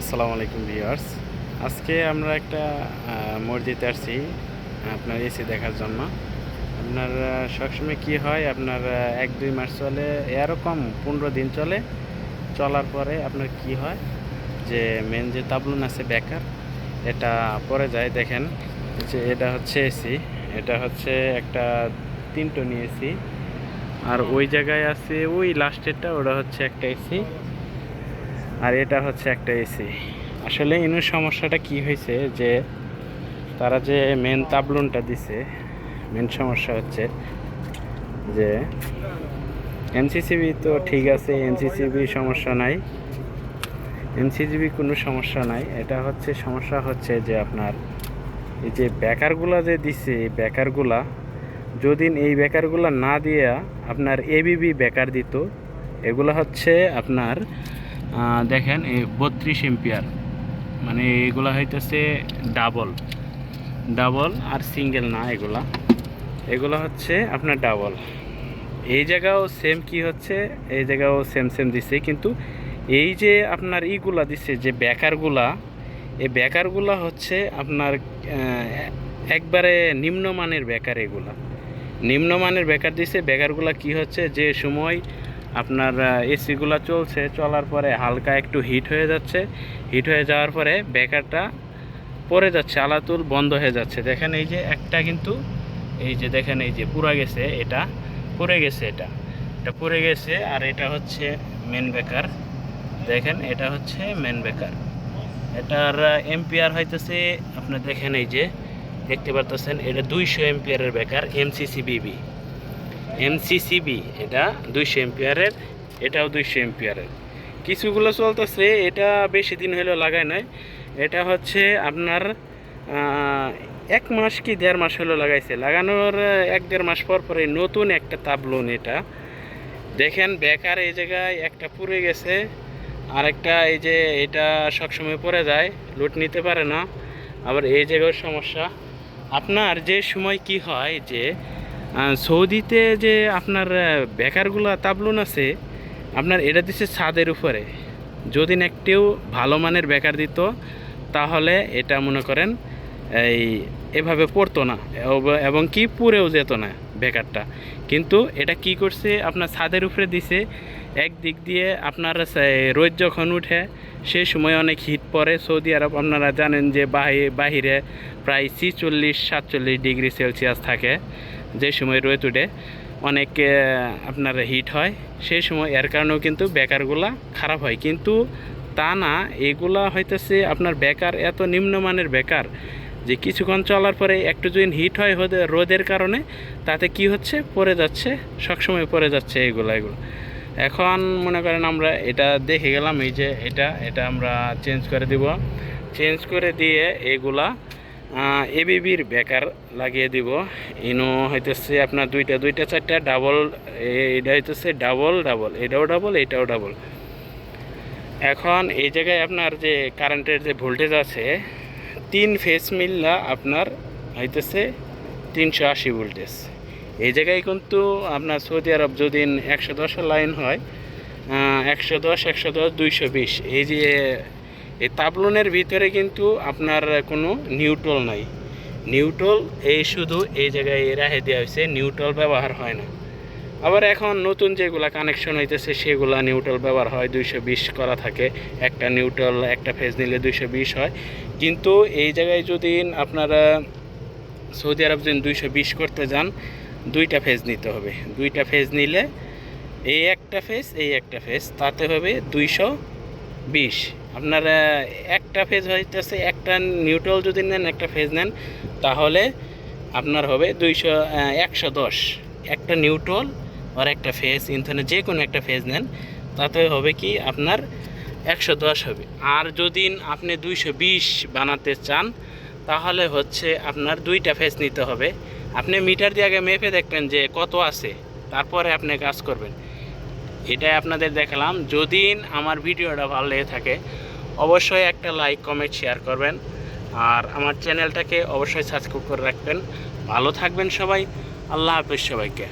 আসসালামু আলাইকুম ভিউয়ার্স। আজকে আমরা একটা মসজিদে আসছি, আপনার এসি দেখার জন্য। আপনার সবসময় কি হয়, আপনার এক, দুই মাস চলে এরও কম, পনেরো দিন চলে। চলার পরে আপনার কি হয়, যে মেন যে তাবলুন আছে বেকার, এটা পরে যায়। দেখেন, যে এটা হচ্ছে এসি এটা হচ্ছে একটা তিনটো নিয়েছি আর ওই জায়গায় আছে, ওই লাস্টেরটা ওটা হচ্ছে একটা এসি আর এটা হচ্ছে একটা এসি আসলে ইনুর সমস্যাটা কি হয়েছে যে তারা যে মেন তাবলুনটা দিছে মেন সমস্যা হচ্ছে যে এমসিসিবি তো ঠিক আছে এমসিসিবি সমস্যা নাই। এমসিসিবি কোনো সমস্যা নাই। এটা হচ্ছে, সমস্যা হচ্ছে যে আপনার এই যে বেকারগুলা যে দিছে, এই বেকারগুলা, যদি এই বেকারগুলা না দিয়া আপনার এবিবি বেকার দিত, এগুলো হচ্ছে আপনার দেখেন, এই বত্রিশ এম্পিয়ার। মানে এগুলা হইতেছে ডাবল ডাবল আর সিঙ্গেল না এগুলা। এগুলো হচ্ছে আপনার ডাবল এই জায়গাও সেম কি হচ্ছে? এই জায়গাও সেম সেম দিছে। কিন্তু এই যে আপনার ইগুলা দিছে, যে বেকারগুলা এই বেকারগুলা হচ্ছে আপনার একবারে নিম্নমানের বেকার এগুলা। নিম্নমানের বেকার দিছে। বেকারগুলা কি হচ্ছে? যে সময় আপনার এসিগুলো চলছে, চলার পরে হালকা একটু হিট হয়ে যাচ্ছে। হিট হয়ে যাওয়ার পরে বেকারটা পড়ে যাচ্ছে, আলাতুল বন্ধ হয়ে যাচ্ছে। দেখেন এই যে একটা কিন্তু, এই যে দেখেন এই যে পুরা গেছে, এটা পড়ে গেছে এটা। এটা পড়ে গেছে আর এটা হচ্ছে মেন বেকার। দেখেন এটা হচ্ছে মেন বেকার। এটার এম্পিয়ার হইতেছে, আপনি দেখেন এই যে, দেখতে পারতেছেন, এটা দুইশো এম্পিয়ারের বেকার এমসিসি বিবি এমসিসিবি এটা দুইশো এম্পিয়ারের এটাও দুইশো এম্পিয়ারের কিছুগুলো চলতেছে, এটা বেশি দিন হলো লাগায় নয় এটা হচ্ছে আপনার এক মাস কি দেড় মাস হলো লাগাইছে। লাগানোর, এক দেড় মাস পর পরে নতুন একটা তাবলুন এটা। দেখেন, বেকার এই জায়গায় একটা পুড়ে গেছে আর একটা এই যে এটা সবসময় পড়ে যায়, লুট নিতে পারে না। আবার এই জায়গার সমস্যা। আপনার যে সময় কি হয় যে সৌদিতে যে আপনার বেকারগুলো তাবলুন আছে, আপনার এটা দিচ্ছে ছাদের উপরে। যদি একটিও ভালো মানের বেকার দিত, তাহলে এটা মনে করেন, এই এভাবে পড়তো না, এবং কি পুড়েও যেত না বেকারটা। কিন্তু এটা কি করছে, আপনার ছাদের উপরে দিছে এক দিক দিয়ে আপনার রোদ যখন উঠে, সে সময় অনেক হিট পড়ে। সৌদি আরব আপনারা জানেন যে বাহি- বাহিরে প্রায় ছিচল্লিশ, সাতচল্লিশ ডিগ্রি সেলসিয়াস থাকে। যে সময় রোদ উঠে অনেক আপনার হিট হয়, সেই সময় এর কারণেও কিন্তু বেকারগুলা খারাপ হয়। কিন্তু তা না, এগুলা হইতেছে আপনার বেকার, এত নিম্নমানের বেকার যে কিছুক্ষণ চলার পরে একটু যদি হিট হয় রোদের কারণে, তাতে কি হচ্ছে? পড়ে যাচ্ছে, সবসময় পড়ে যাচ্ছে এগুলো এগুলো। এখন মনে করেন আমরা এটা দেখে গেলাম, এই যে এটা এটা আমরা চেঞ্জ করে দিব। চেঞ্জ করে দিয়ে এগুলা এবিবির বেকার লাগিয়ে দিব। ইনো হইতেছে আপনার দুইটা দুইটা, চারটা ডাবল এটা হইতেছে ডাবল ডাবল এটাও ডাবল এটাও ডাবল এখন এই জায়গায় আপনার যে কারেন্টের যে ভোল্টেজ আছে, তিন ফেস মিললা আপনার হইতেছে তিনশো আশি ভোল্টেজ এই জায়গায় কিন্তু আপনার সৌদি আরব যদি একশো দশের লাইন হয় একশো দশ একশো দশ, দুইশো বিশ। এই যে এই তাবলুনের ভিতরে কিন্তু আপনার কোনো নিউট্রল নাই। নিউট্রল এই শুধু এই জায়গায় রাহে দেওয়া হয়েছে, নিউট্রল ব্যবহার হয় না। আবার এখন নতুন যেগুলা কানেকশন হইতেছে, সেগুলা নিউট্রাল ব্যবহার হয়, দুইশো বিশ করা থাকে। একটা নিউট্রাল, একটা ফেজ নিলে দুইশো বিশ হয়। কিন্তু এই জায়গায় যদি আপনারা সৌদি আরব যদি দুইশো বিশ করতে যান, দুইটা ফেজ নিতে হবে। দুইটা ফেজ নিলে এই একটা ফেজ এই একটা ফেজ তাতে হবে দুইশো বিশ। আপনার একটা ফেজ হইতেছে, একটা নিউট্রাল যদি নেন, একটা ফেজ নেন, তাহলে আপনার হবে দুইশো একশো দশ। একটা নিউট্রাল আর একটা ফেজ ইন্থানে যে কোনো একটা ফেজ নেন, তাতে হবে কি আপনার একশো দশ হবে। আর যদি আপনি দুইশো বিশ বানাতে চান, তাহলে হচ্ছে আপনার দুইটা ফেজ নিতে হবে। আপনি মিটার দিয়ে আগে মেপে দেখবেন যে কত আছে, তারপরে আপনি কাজ করবেন। এটাই আপনাদের দেখালাম। যদি আমার ভিডিওটা ভালো লেগে থাকে, অবশ্যই একটা লাইক, কমেন্ট, শেয়ার করবেন। আর আমার চ্যানেলটাকে অবশ্যই সাবস্ক্রাইব করে রাখবেন। ভালো থাকবেন সবাই। আল্লাহ হাফেজ সবাইকে।